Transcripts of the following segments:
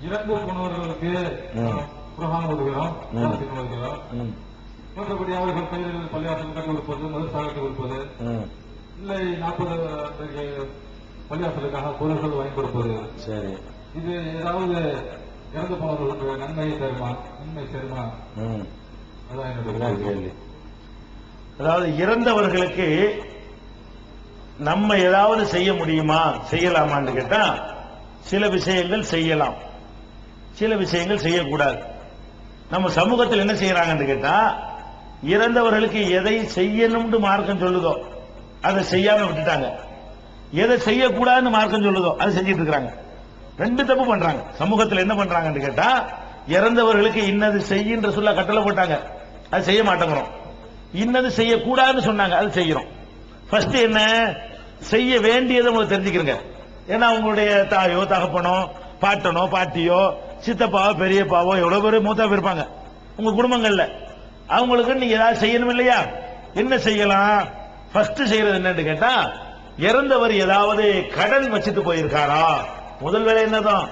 இறந்து போனவர்களுக்கு ம். புரகான் ஓதுகிறோம் ம். யாசின் ஓதுகிறோம் ம், மற்றபடி அவர்கள் பெயரில் பள்ளியாசல் கட்டி கொடுப்பது மதுசாக கட்டி கொடுப்பது. இல்லை நாற்பது பள்ளியாசலுக்காக பொருட்கள் வாங்கி கொடுப்பது. சரி. இது ஏதாவது இறந்து போனவர்களுக்கு நன்மையை தருமா? நன்மை தருமா. அதான் என்னுடைய கேள்வி. அதாவது இறந்தவர்களுக்கு நம்ம ஏதாவது செய்ய முடியுமா? செய்யலாமான்னு கேட்டா சில விஷயங்கள் செய்யலாம். சில விஷயங்கள் செய்யக்கூடாது. நம்ம சமூகத்தில் என்ன செய்யறாங்கன்னு கேட்டா இறந்தவர்களுக்கு எதை செய்யணும்னு மார்க்கம் சொல்லுதோ அதை செய்யாம விட்டுட்டாங்க. எதை செய்யக்கூடாதுன்னு மார்க்கம் சொல்லுதோ அதை செஞ்சிட்டு இருக்கிறாங்க. ரெண்டு தப்பு பண்றாங்க. சமூகத்தில் என்ன பண்றாங்கன்னு கேட்டா இறந்தவர்களுக்கு இன்னது செய்யின்ற சொல்ல கட்டளை போட்டாங்க. அது செய்ய மாட்டேங்கிறோம். இன்னது செய்யக்கூடாதுன்னு சொன்னாங்க அது செய்யறோம். ஃபர்ஸ்ட் என்ன செய்ய வேண்டியதை உங்களுக்கு தெரிஞ்சுக்கிறங்க. ஏன்னா உங்களுடைய தாயோ தகப்பனோ பாட்டனோ பாட்டியோ சித்தப்பாவோ பெரியப்பாவோ எவ்வளவு பேர் மூத்தா இருப்பாங்க? உங்க குடும்பங்கள்ல. அவங்களுக்கு நீங்க ஏதாவது செய்யணும் இல்லையா? என்ன செய்யலாம்? ஃபர்ஸ்ட் செய்யறது என்னன்னு கேட்டா இறந்தவர் ஏதாவது கடன் வச்சுட்டு போயிருக்காரா? முதல் வேலை என்னதான்?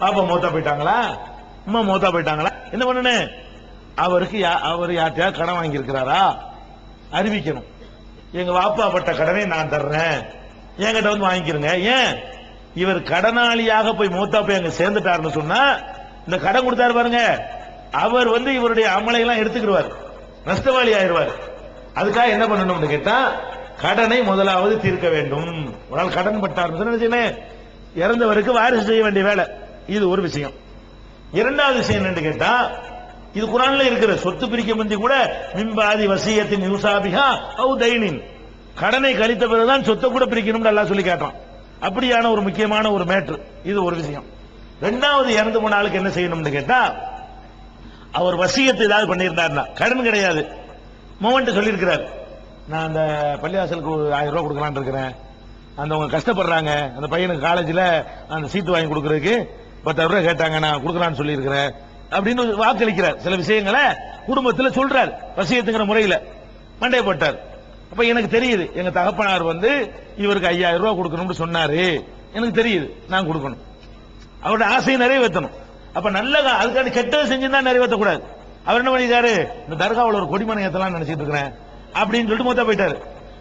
பாப்பா மூத்தா போயிட்டாங்களா? அம்மா மூத்தா போயிட்டாங்களா? என்ன பண்ணணும்? அவருக்கு யா- அவர் யார்ட்டையா கடன் வாங்கியிருக்கிறாரா? அறிவிக்கணும். எங்க வாப்பா பட்ட கடனை நான் தர்றேன். என்கிட்ட வந்து வாங்கிக்கிறேங்க. ஏன்? இவர் கடனாளியாக போய் மூத்தா போய் அங்க சேர்ந்துட்டாருன்னு சொன்னா இந்த கடன் கொடுத்தாரு பாருங்க. அவர் வந்து இவருடைய அமலையெல்லாம் எடுத்துக்கிடுவார். நஷ்டவாளி ஆயிடுவார். அதுக்காக என்ன பண்ணணும்னு கேட்டா கடனை முதலாவது தீர்க்க வேண்டும். ஒரு நாள் கடன் பட்டார் என்ன இறந்தவருக்கு வாரிசு செய்ய வேண்டிய வேலை. இது ஒரு விஷயம். இரண்டாவது விஷயம் என்னன்னு கேட்டா இது குரான்ல இருக்கிற சொத்து பிரிக்க முந்தி கூட மிம்பாதி வசியத்தின் யூசாபிகா அவு தைனின் கடனை கழித்த பிறகுதான் சொத்தை கூட பிரிக்கணும்னு எல்லாம் சொல்லி கேட்டான் அப்படியான ஒரு முக்கியமான ஒரு மேட்ரு இது ஒரு விஷயம். ரெண்டாவது இறந்து போன ஆளுக்கு என்ன செய்யணும்னு கேட்டா அவர் வசியத்தை ஏதாவது பண்ணியிருந்தாருன்னா கடன் கிடையாது. மோவன்ட்டு சொல்லியிருக்கிறார். நான் அந்த பள்ளிவாசலுக்கு ஒரு ஆயிரம் ரூபாய் கொடுக்கலான்னு இருக்கிறேன். அந்த அவங்க கஷ்டப்படுறாங்க. அந்த பையனுக்கு காலேஜில் அந்த சீட்டு வாங்கி கொடுக்கறதுக்கு பத்தாயிரம் ரூபாய் கேட்டாங்க. நான் கொடுக்கலான்னு சொல்லியிருக்கிறேன். அப்படின்னு வாக்களிக்கிறார். சில விஷயங்களை குடும்பத்தில் சொல்றார். வசியத்துங்கிற முறையில் மண்டைய போட்டார். அப்ப எனக்கு தெரியுது எங்க தகப்பனார் வந்து இவருக்கு ஐயாயிரம் ரூபாய் கொடுக்கணும்னு சொன்னாரு. எனக்கு தெரியுது நான் கொடுக்கணும். அவருடைய ஆசையை நிறைவேற்றணும். அப்ப நல்ல அதுக்காண்டி கெட்டது செஞ்சுதான் நிறைவேற்றக்கூடாது. அவர் என்ன பண்ணிருக்காரு இந்த தர்காவில் ஒரு கொடிமனை ஏத்தலாம் நினைச்சிட்டு இருக்கிறேன் அப்படின்னு சொல்லிட்டு மொத்தம் போயிட்டாரு.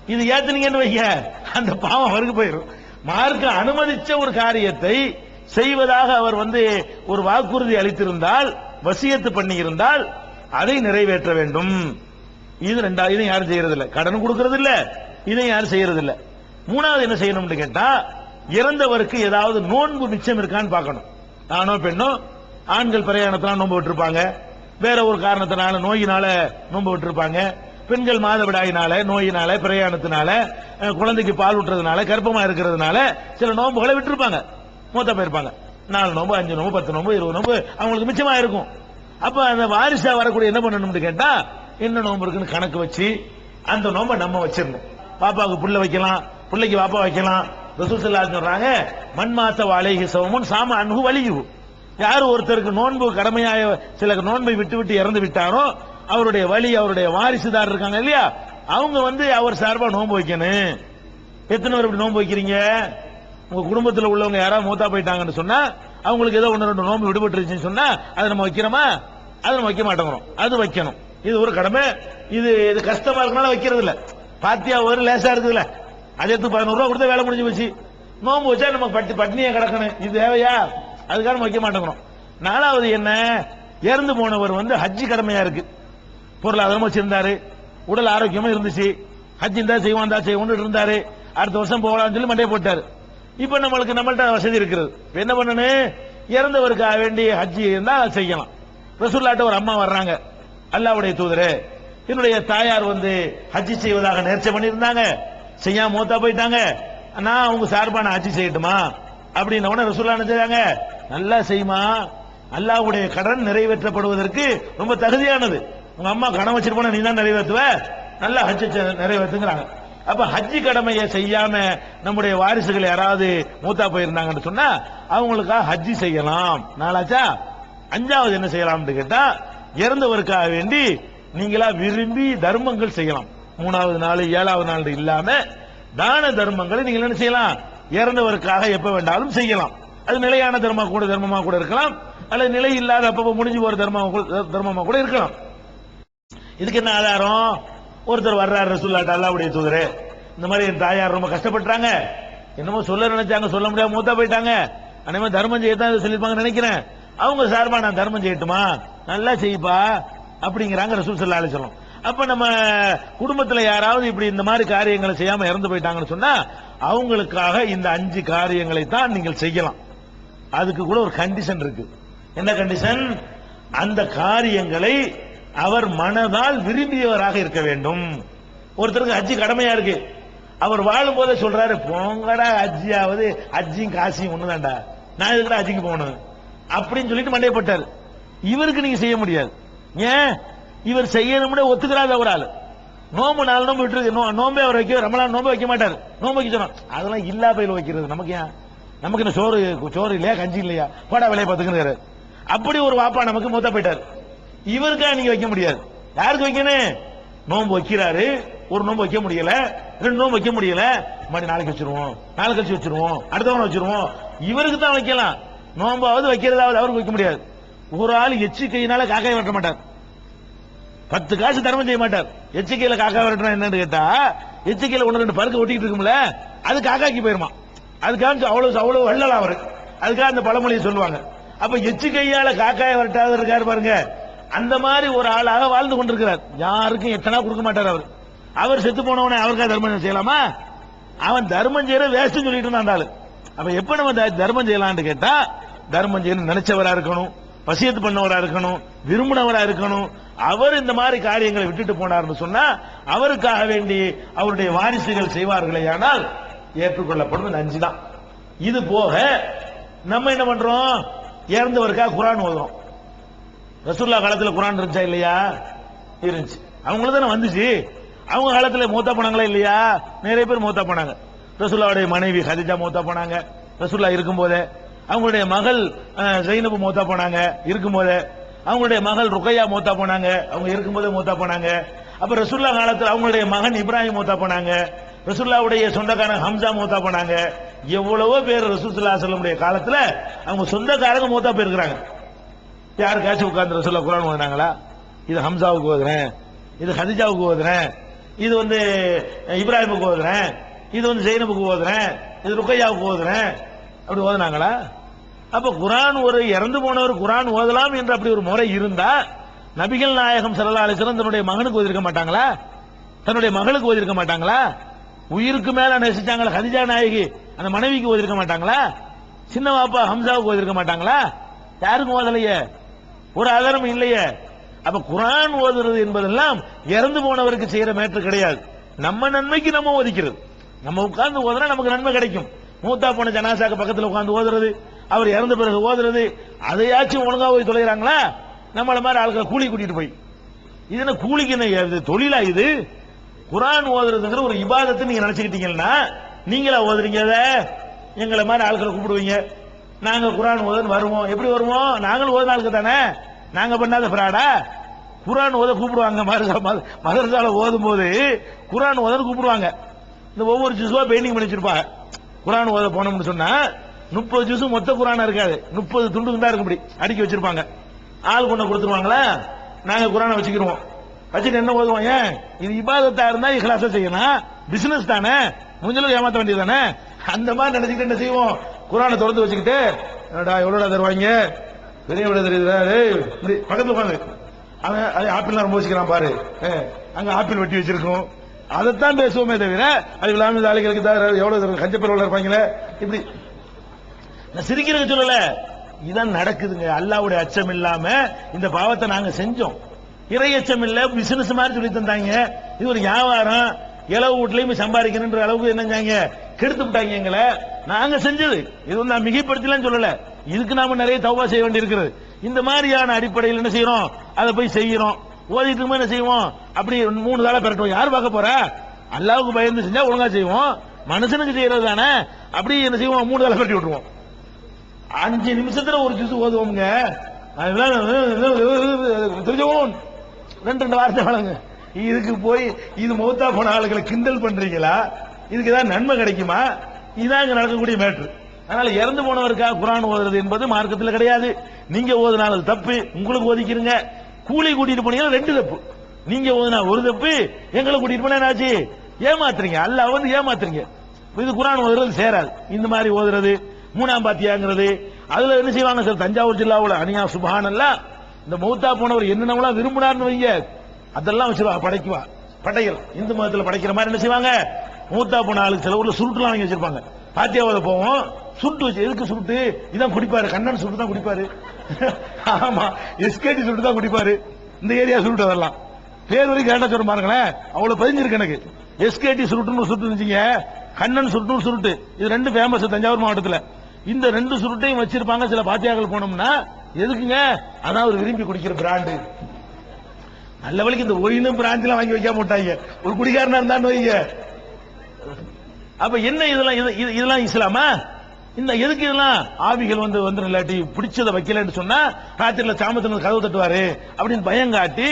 இது ஏத்துனீங்கன்னு வைங்க அந்த பாவம் அவருக்கு போயிடும் மார்க்க அனுமதிச்ச ஒரு காரியத்தை செய்வதாக அவர் வந்து ஒரு வாக்குறுதி அளித்திருந்தால் வசியத்து பண்ணி இருந்தால் அதை நிறைவேற்ற வேண்டும். இது ரெண்டாவது இதை யாரும் செய்யறது இல்ல கடன் கொடுக்கறது இல்ல இதை யாரும் செய்யறது இல்ல மூணாவது என்ன செய்யணும்னு கேட்டா இறந்தவருக்கு ஏதாவது நோன்பு மிச்சம் இருக்கான்னு பார்க்கணும். ஆணோ பெண்ணோ ஆண்கள் பிரயாணத்தினால நோன்பு விட்டுருப்பாங்க. வேற ஒரு காரணத்தினால நோயினால நோன்பு விட்டுருப்பாங்க. பெண்கள் மாதவிடாயினால நோயினால பிரயாணத்தினால குழந்தைக்கு பால் ஊட்டுறதுனால கர்ப்பமா இருக்கிறதுனால சில நோன்புகளை விட்டுருப்பாங்க. மூத்த போயிருப்பாங்க நாலு நோம்பு அஞ்சு நோம்பு பத்து நோம்பு இருபது நோம்பு அவங்களுக்கு மிச்சமா இருக்கும் அப்ப அந்த வாரிசா வரக்கூடிய என்ன பண்ணணும்னு கேட்டா என்ன நோம்பு இருக்குன்னு கணக்கு வச்சு அந்த நோம்பை நம்ம வச்சிடணும். பாப்பாவுக்கு புள்ள வைக்கலாம் பிள்ளைக்கு பாப்பா வைக்கலாம். ரசூல் சொல்றாங்க மண் மாத்த வாழைகி சவமுன் சாம அன்பு வலியு யார் ஒருத்தருக்கு நோன்பு கடமையாய சில நோன்பை விட்டு விட்டு இறந்து விட்டாரோ அவருடைய வழி அவருடைய வாரிசுதார் இருக்காங்க இல்லையா? அவங்க வந்து அவர் சார்பா நோன்பு வைக்கணும். எத்தனை பேர் இப்படி நோன்பு வைக்கிறீங்க? உங்க குடும்பத்தில் உள்ளவங்க யாராவது மூத்தா போயிட்டாங்கன்னு சொன்னா அவங்களுக்கு ஏதோ ஒன்று ரெண்டு நோன்பு விடுபட்டுருச்சுன்னு சொன்னா அதை நம்ம வைக்கிறோமா? அதை நம்ம வைக்க மாட்டேங்கிறோம். அது வைக்கணும். இது ஒரு கடமை. இது இது கஷ்டமா இருக்கனால வைக்கிறது இல்ல பாத்தியா ஒரு லேசா இருக்குதுல்ல. அது எடுத்து பதினோரு ரூபா கொடுத்தா வேலை முடிஞ்சு போச்சு. நோம்பு வச்சா நம்ம பட்டி பட்னியா கிடக்கணும். இது தேவையா? அதுக்காக நம்ம வைக்க மாட்டேங்கிறோம். நாலாவது என்ன? இறந்து போனவர் வந்து ஹஜ்ஜி கடமையா இருக்கு. பொருளாதாரமா வச்சிருந்தாரு. உடல் ஆரோக்கியமா இருந்துச்சு. ஹஜ் இருந்தா செய்வான் தான் செய்வோம்னு இருந்தாரு. அடுத்த வருஷம் போகலாம்னு சொல்லி மண்டையை போட்டாரு. இப்ப நம்மளுக்கு நம்மள்ட்ட வசதி இருக்கிறது என்ன பண்ணணும்? இறந்தவருக்காக வேண்டிய ஹஜ்ஜி இருந்தா அதை செய்யலாம். ரசூல்லாட்ட ஒரு அம்மா வர்றாங்க. அல்லாவுடைய தூதரே என்னுடைய தாயார் வந்து ஹஜ்ஜி செய்வதாக நேர்ச்சை பண்ணியிருந்தாங்க. செய்யாம மூத்தா போயிட்டாங்க. நான் அவங்க சார்பான ஹஜ்ஜி செய்யட்டுமா? அப்படின்னு உடனே ரசூல்லா நினைச்சாங்க நல்லா செய்யுமா? அல்லாஹ்வுடைய கடன் நிறைவேற்றப்படுவதற்கு ரொம்ப தகுதியானது. உங்க அம்மா கடன் வச்சிட்டு போனா நீ தான் நிறைவேற்றுவ? நல்லா ஹஜ்ஜி நிறைவேற்றுங்கிறாங்க. அப்ப ஹஜ்ஜி கடமையை செய்யாம நம்முடைய வாரிசுகள் யாராவது மூத்தா போயிருந்தாங்கன்னு சொன்னா அவங்களுக்காக ஹஜ்ஜி செய்யலாம். நாளாச்சா? அஞ்சாவது என்ன செய்யலாம்னு கேட்டா இறந்தவருக்காக வேண்டி நீங்களா விரும்பி தர்மங்கள் செய்யலாம். மூணாவது நாள் ஏழாவது நாள் இல்லாம தான தர்மங்களை நீங்கள் என்ன செய்யலாம்? இறந்தவருக்காக எப்ப வேண்டாலும் செய்யலாம். அது நிலையான தர்மா கூட தர்மமா கூட இருக்கலாம். அல்லது நிலை இல்லாத அப்பப்போ முடிஞ்சு போற தர்மா தர்மமா கூட இருக்கலாம். இதுக்கு என்ன ஆதாரம்? ஒருத்தர் வர்றாரு ரசூல்லாட்ட அல்லாவுடைய தூதரே. இந்த மாதிரி என் தாயார் ரொம்ப கஷ்டப்பட்டாங்க என்னமோ சொல்ல நினைச்சாங்க சொல்ல முடியாம மூத்தா போயிட்டாங்க. அனைவரும் தர்மம் செய்யத்தான் தான் சொல்லிருப்பாங்க நினைக்கிறேன். அவங்க சார்பா நான் தர்மம் செய்யட்டுமா? நல்லா செய்ப்பா அப்படிங்கிறாங்க ரசூல் சல்லா அலிஸ்லாம் அப்ப நம்ம குடும்பத்தில் யாராவது இப்படி இந்த மாதிரி காரியங்களை செய்யாம இறந்து போயிட்டாங்கன்னு சொன்னா அவங்களுக்காக இந்த அஞ்சு காரியங்களை தான் நீங்கள் செய்யலாம். அதுக்கு கூட ஒரு கண்டிஷன் இருக்கு. என்ன கண்டிஷன் அந்த காரியங்களை அவர் மனதால் விரும்பியவராக இருக்க வேண்டும். ஒருத்தருக்கு ஹஜ்ஜி கடமையா இருக்கு. அவர் வாழும் போதே சொல்றாரு போங்கடா ஹஜ்ஜியாவது ஹஜ்ஜியும் காசியும் ஒண்ணுதான்டா. நான் எதுக்குடா ஹஜ்ஜிக்கு போகணும்? அப்படின்னு சொல்லிட்டு மண்டையப்பட்டார். இவருக்கு நீங்க செய்ய முடியாது. ஏன்? இவர் செய்யணும்னு ஒத்துக்கிறாத ஒரு ஆள். நோம்பு நாலு நோம்பு விட்டு நோம்பே அவர் வைக்க ரமலான் நோம்பு வைக்க மாட்டார். நோம்பு வைக்க சொன்னோம். அதெல்லாம் இல்லா பயில வைக்கிறது. நமக்கு ஏன்? நமக்கு இந்த சோறு சோறு இல்லையா? கஞ்சி இல்லையா? போடா விலையை பார்த்துக்கிறாரு அப்படி ஒரு வாப்பா நமக்கு மூத்த போயிட்டார். இவருக்கா நீங்க வைக்க முடியாது. யாருக்கு வைக்கணும்? நோன்பு வைக்கிறாரு. ஒரு நோன்பு வைக்க முடியல. ரெண்டு நோன்பு வைக்க முடியல. மறுபடி நாளைக்கு வச்சிருவோம். நாளைக்கு கழிச்சு வச்சிருவோம். அடுத்தவன வச்சிருவோம். இவருக்கு தான் வைக்கலாம். நோம்பாவது வைக்கிறதாவது அவருக்கு வைக்க முடியாது. ஒரு ஆள் எச்சிக்கையினால காக்காய் வெட்ட மாட்டார். பத்து காசு தர்மம் செய்ய மாட்டார். எச்சிக்கையில காக்கா விரட்டுனா என்னன்னு கேட்டா எச்சிக்கையில ஒன்று ரெண்டு பருக்க ஒட்டிட்டு இருக்கும்ல அது காக்காக்கி போயிருமா. அதுக்காக அவ்வளவு அவ்வளவு வள்ளலாம் அவரு. அதுக்காக அந்த பழமொழியை சொல்லுவாங்க. அப்ப எச்சிக்கையால காக்காய விரட்டாத இருக்காரு பாருங்க. அந்த மாதிரி ஒரு ஆளாக வாழ்ந்து கொண்டிருக்கிறார். யாருக்கும் எத்தனா கொடுக்க மாட்டார் அவர். அவர் செத்து போனவனே அவருக்கா தர்மம் செய்யலாமா? அவன் தர்மம் செய்யற வேஸ்ட் சொல்லிட்டு இருந்தான் அந்த ஆளு. அப்ப எப்ப நம்ம த- தர்மம் செய்யலாம்னு கேட்டா தர்மம் செய்யணும் நினைச்சவரா இருக்கணும். வசியத்து பண்ணவரா இருக்கணும் விரும்பினவரா இருக்கணும். அவர் இந்த மாதிரி காரியங்களை விட்டுட்டு போனார்னு சொன்னா அவருக்காக வேண்டி அவருடைய வாரிசுகள் செய்வார்களே ஆனால் ஏற்றுக்கொள்ளப்படும் இந்த தான் இது போக நம்ம என்ன பண்றோம்? இறந்தவருக்காக குரான் ஓதுறோம். ரசூல்லா காலத்தில் குரான் இருந்துச்சா இல்லையா? இருந்துச்சு. அவங்களும் தானே வந்துச்சு. அவங்க காலத்தில் மூத்தா போனாங்களா இல்லையா? நிறைய பேர் மூத்தா போனாங்க. ரசூல்லாவுடைய மனைவி ஹதிஜா மூத்தா போனாங்க. ரசூல்லா இருக்கும்போதே அவங்களுடைய மகள் ஜெயினபு மூத்தா போனாங்க இருக்கும்போது. அவங்களுடைய மகள் ருக்கையா மூத்தா போனாங்க அவங்க இருக்கும்போது மூத்தா போனாங்க. அப்ப ரசுல்லா காலத்தில் அவங்களுடைய மகன் இப்ராஹிம் மூத்தா போனாங்க. ரசுல்லாவுடைய சொந்தக்காரன் ஹம்சா மூத்தா போனாங்க. எவ்வளவோ பேர் ரசூசுல்லா சொல்லமுடைய காலத்துல அவங்க சொந்தக்காரங்க மூத்தா போயிருக்கிறாங்க. யாருக்காச்சும் உட்கார்ந்து ரசூல்லா குரான் ஓதுனாங்களா? இது ஹம்சாவுக்கு ஓதுறேன் இது ஹதிஜாவுக்கு ஓதுறேன் இது வந்து இப்ராஹிமுக்கு ஓதுறேன் இது வந்து ஜெயினபுக்கு ஓதுறேன் இது ருக்கையாவுக்கு ஓதுறேன் அப்படி ஓதுனாங்களா? அப்ப குரான் ஒரு இறந்து போனவர் குரான் ஓதலாம் என்று அப்படி ஒரு முறை இருந்தா நபிகள் நாயகம் ஸல்லல்லாஹு தன்னுடைய மகனுக்கு ஓதிருக்க மாட்டாங்களா? தன்னுடைய மகளுக்கு ஓதிருக்க மாட்டாங்களா? உயிருக்கு மேல நேசிச்சாங்களா ஹதிஜா நாயகி அந்த மனைவிக்கு ஓதிருக்க மாட்டாங்களா? சின்ன பாப்பா ஹம்சாவுக்கு ஓதிருக்க மாட்டாங்களா? யாருக்கும் ஓதலையே? ஒரு ஆதாரம் இல்லையே. அப்ப குரான் ஓதுறது என்பதெல்லாம் இறந்து போனவருக்கு செய்யற மேற்று கிடையாது. நம்ம நன்மைக்கு நம்ம ஒதுக்கிறது நம்ம உட்கார்ந்து ஓதுனா நமக்கு நன்மை கிடைக்கும். மூத்தா போன ஜனாசாக்கு பக்கத்தில் உட்காந்து ஓதுறது அவர் இறந்த பிறகு ஓதுறது அதையாச்சும் ஒழுங்கா போய் தொலைகிறாங்களா? நம்மள மாதிரி ஆளுகளை கூலி கூட்டிட்டு போய். இது என்ன கூலிக்கு என்ன தொழிலா இது? குரான் ஓதுறதுங்கிற ஒரு இபாதத்தை நீங்க நினைச்சுக்கிட்டீங்கன்னா நீங்களா ஓதுறீங்க அதை? எங்களை மாதிரி ஆட்களை கூப்பிடுவீங்க. நாங்க குரான் ஓதன்னு வருவோம். எப்படி வருவோம்? நாங்களும் ஓதுன ஆளுக்கு தானே? நாங்க பண்ணாத ஃப்ராடா குரான் ஓத கூப்பிடுவாங்க. மதரசால ஓதும் போது குரான் ஓதன்னு கூப்பிடுவாங்க. இந்த ஒவ்வொரு ஜிசுவா பெயிண்டிங் பண்ணி வச்சிருப்பாங்க. குரான் ஓத போனோம்னு சொன்னா முப்பது ஜூஸ் மொத்த குரானா இருக்காது. முப்பது துண்டு தான் இருக்கும் இப்படி. அடுக்கி வச்சிருப்பாங்க. ஆள் கொண்டு கொடுத்துருவாங்களா? நாங்க குரானை வச்சுக்கிருவோம். வச்சுட்டு என்ன ஓதுவோம் ஏன்? இது இபாதத்தா இருந்தா இஹ்லாஸா செய்யணும். பிசினஸ் தானே. முடிஞ்சளவு ஏமாத்த வேண்டியது தானே அந்த மாதிரி நினைச்சுக்கிட்டு என்ன செய்வோம்? குரானை திறந்து வச்சுக்கிட்டு என்னடா எவ்வளோடா தருவாங்க? பெரிய விட தெரியுதா பக்கத்துல உட்காந்து. அவன் அது ஆப்பிள் ரொம்ப வச்சுக்கிறான் பாரு. ஏ, அங்க ஆப்பிள் வெட்டி வச்சிருக்கோம். அதைத்தான் பேசுவோமே தவிர அது இல்லாம ஆளுகளுக்கு தான் எவ்வளவு கஞ்சப்பேர் இருப்பாங்களே? இப்படி. நான் சிரிக்கிறதுக்கு சொல்லல. இதான் நடக்குதுங்க. அல்லாவுடைய அச்சம் இல்லாம இந்த பாவத்தை நாங்க செஞ்சோம். இறை அச்சம் இல்ல பிசினஸ் மாதிரி சொல்லி தந்தாங்க. இது ஒரு வியாபாரம். இளவு வீட்லயும் சம்பாதிக்கணுன்ற அளவுக்கு என்னஞ்சாங்க கெடுத்து விட்டாங்க எங்களை. நாங்க செஞ்சது. இது வந்து நான் மிகைப்படுத்தலாம் சொல்லல. இதுக்கு நாம நிறைய தவா செய்ய வேண்டி இருக்கிறது இந்த மாதிரியான அடிப்படையில் என்ன செய்யறோம்? அதை போய் செய்யறோம். ஓதிட்டு என்ன செய்வோம்? அப்படி மூணு தாளை பெறட்டும் யார் பார்க்க போற? அல்லாவுக்கு பயந்து செஞ்சா ஒழுங்கா செய்வோம். மனுஷனுக்கு செய்யறது தானே? அப்படி என்ன செய்வோம்? மூணு தாளை பெரட்டி விட்டுருவோம். அஞ்சு நிமிஷத்துல ஒரு ஜூஸ் ஓதுவோம்ங்க. தெரிஞ்சவோம் ரெண்டு ரெண்டு வார்த்தை வழங்க. இதுக்கு போய் இது மௌத்தா போன ஆளுகளை கிண்டல் பண்றீங்களா? இதுக்கு ஏதாவது நன்மை கிடைக்குமா? இதான் இங்க நடக்கக்கூடிய மேட்ரு. அதனால இறந்து போனவருக்காக குரான் ஓதுறது என்பது மார்க்கத்தில் கிடையாது. நீங்க ஓதுனாலும் தப்பு. உங்களுக்கு ஓதிக்கிறீங்க கூலி கூட்டிட்டு போனீங்கன்னா ரெண்டு தப்பு. நீங்க ஓதுனா ஒரு தப்பு எங்களை கூட்டிட்டு போனா என்னாச்சு? ஏமாத்துறீங்க. அல்லாஹ் வந்து ஏமாத்துறீங்க. இது குரான் ஓதுறது சேராது. இந்த மாதிரி ஓதுறது மூணாம் பாத்தியாங்கிறது. அதுல என்ன செய்வாங்க சார்? தஞ்சாவூர் ஜில்லாவில் அனியா சுபஹானல்லா. இந்த மௌத்தா போனவர் என்னென்னலாம் விரும்பினார்னு வைங்க. அதெல்லாம் வச்சிருவாங்க படைக்குவா. படையல். இந்து மதத்தில் படைக்கிற மாதிரி என்ன செய்வாங்க? மூத்தா போன ஆளுக்கு சில ஊர்ல சுருட்டுலாம் வாங்கி வச்சிருப்பாங்க. பாத்தியாவத போவோம். சுருட்டு வச்சு எதுக்கு சுருட்டு இதான் குடிப்பாரு. கண்ணன் சுட்டு தான் குடிப்பாரு. ஆமா எஸ்கேடி சுருட்டு தான் குடிப்பாரு. இந்த ஏரியா சுருட்டு அதெல்லாம். பேர் வரைக்கும் கேட்டா சொல்ல பாருங்களேன். அவ்வளவு பதிஞ்சிருக்கு எனக்கு. எஸ்கேடி சுருட்டுன்னு ஒரு சுருட்டு இருந்துச்சுங்க கண்ணன் சுருட்டு சுருட்டு. இது ரெண்டு ஃபேமஸ் தஞ்சாவூர் மாவட்டத்துல. இந்த ரெண்டு சுருட்டையும் வச்சிருப்பாங்க சில பாத்தியாக்கள் போனோம்னா எதுக்குங்க? அதான் அவர் விரும்பி குடிக்கிற பிராண்டு நல்ல வழிக்கு இந்த ஒயினும் பிராண்ட்லாம் வாங்கி வைக்காம மாட்டாங்க ஒரு குடிகாரனா இருந்தான்னு வைங்க. அப்ப என்ன இதெல்லாம் இது- இது- இதெல்லாம் இஸ்லாமா? இந்த எதுக்கு இதெல்லாம் ஆவிகள் வந்து வந்து இல்லாட்டி பிடிச்சதை வைக்கலன்னு சொன்னா ராத்திரில சாமத்துல கதவு தட்டுவாரு அப்படின்னு பயம் காட்டி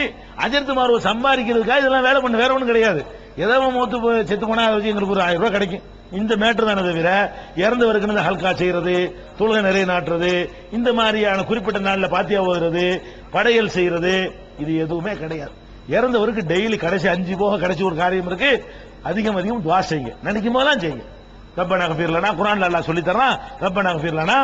அஜர்த்து சம்பாதிக்கிறதுக்காக இதெல்லாம் வேலை பண்ண வேற ஒன்றும் கிடையாது. ஏதோ மூத்து செத்து போனா அதை வச்சு எங்களுக்கு ஒரு ஆயிரம் ரூபாய் கிடைக்கும். இந்த மேட்டர் தானே தவிர இறந்தவருக்கு இந்த ஹல்கா செய்யறது தொழுகை நிறைய நாட்டுறது இந்த மாதிரியான குறிப்பிட்ட நாளில் பாத்தியா ஓதுறது படையல் செய்யறது இது எதுவுமே கிடையாது. இறந்தவருக்கு டெய்லி கடைசி அஞ்சு போக கடைசி ஒரு காரியம் இருக்கு அதிகம் அதிகம் துவா செய்யுங்க. நினைக்கும் போதெல்லாம் செய்யுங்க. ரப்பனா கஃபீர்லனா குர்ஆன்ல அல்லாஹ் சொல்லி தர்றான் ரப்பனா கஃபீர்லனா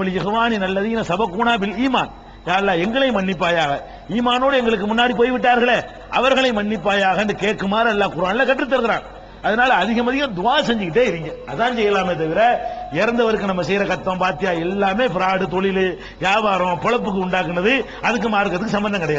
ஒலி இஹ்வானி நல்லதீன சபகுனா பில் ஈமான். யா எங்களை மன்னிப்பாயாக. ஈமானோடு எங்களுக்கு முன்னாடி போய் விட்டார்களே அவர்களை மன்னிப்பாயாக என்று கேட்குமாறு அல்லாஹ் குரான்ல கற்றுத்தருகிறான். அதனால அதிகம் அதிகம் துவா செஞ்சுக்கிட்டே இருங்க. அதான் செய்யலாமே தவிர இறந்தவருக்கு நம்ம செய்யற கத்தம் பாத்தியா எல்லாமே ஃப்ராடு தொழில் வியாபாரம் பொழப்புக்கு உண்டாக்குனது அதுக்கு மார்க்கத்துக்கு சம்பந்தம் கிடையாது.